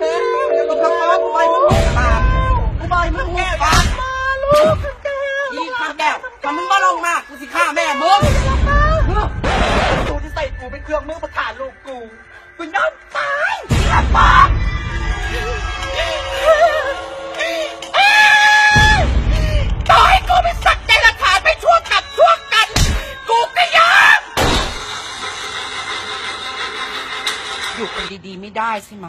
เฮ้ยเดี๋ยวมึงทำมากูไปมึงปากกูไปมึงแก้วปากมาลูกแก้วอีข้าแก้วถ้ามึงมาลงมากูสิฆ่าแม่มึงกูที่ใส่กูเป็นเครื่องมือประทานลูกกูกูยอมตายข้าปากต่อให้กูเป็นสัตว์เดรัจฉานไปชั่วกับชั่วกัน กูก็ยอมอยู่กันดีๆไม่ได้ใช่ไหม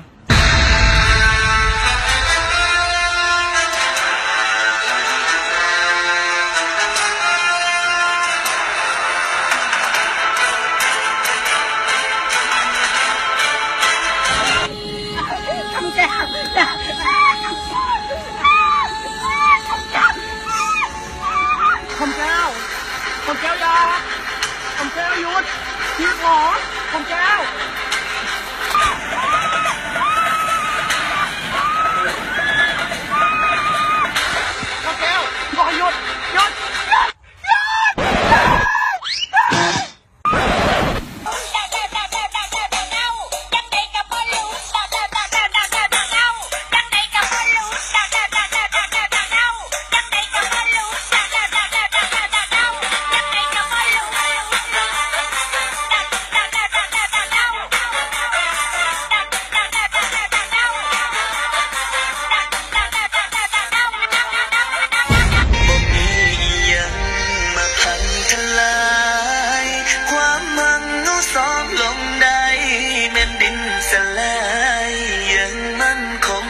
ประยาคำแก้วหยุดพี่ขอผมแก้ว uncle.